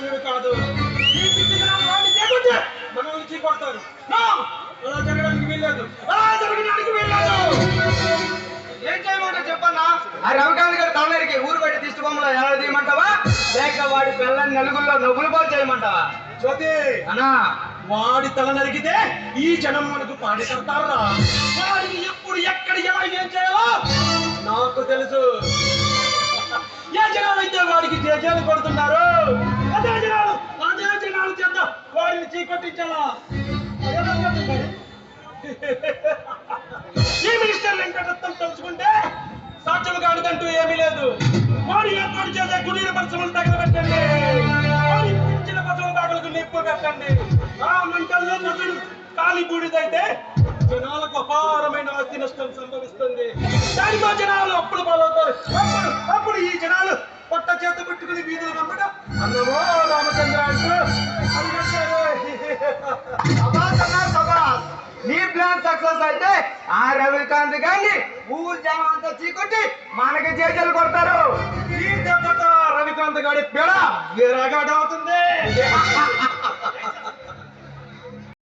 సంగతి కాదు. మనల్ని చీకొడతారు! అలా జరగడానికి వీల్లేదు. అలా జరగడానికి వీల్లేదు. ఏం చేయమంటావు చెప్పన్నా? ఆ రవికాంత్ గారి తలనరికి ఊరు పెట్టి తీసుకుపోమలో ఎలా తీయమంటావా? లేక వాడి పిల్లని నలుగురిలో నవ్వులు పాలు చేయమంటావా? జ్యోతి! అన్నా! వాడి తల నరికితే ఈ జనం మనకు పాడి కడతారా వాడిని ఎప్పుడు ఎక్కడ ఎలా ఏం చేయాలో నాకు తెలుసు. ఏ జనాలైతే వాడికి జేజేలు కొడుతున్నారు అదే జనాలు అదే జనాలు చేత వాడిని చీకొట్టించాలా ఈ మినిస్టర్ వెంకటరత్నం తలుచుకుంటే సాక్ష్యం కాడుదంటూ ఏమీ లేదు. వాడు ఏర్పాటు చేసే కుటీర పరిశ్రమలు తగలబెట్టండి. వాడి పెంచిన పశువుల బాగులకు నిప్పు పెట్టండి. ఆ మంటల్లో నటుడు కాలి బూడిదైతే జనాలకు అపారమైన ఆస్తి నష్టం సంభవిస్తుంది. దానితో జనాలు అప్పులు పాలవుతారు. అప్పుడు అప్పుడు ఈ జనాలు పొట్ట చేత పెట్టుకుని వీధులు నమ్మడం అన్నమో రామచంద్ర సక్సెస్ అయితే ఆ రవికాంత్ గారిని ఊరు జనం అంతా చీకొట్టి మనకి చేజలు కొడతారు. రవికాంత్ గాడి పేడ విరగడవుతుంది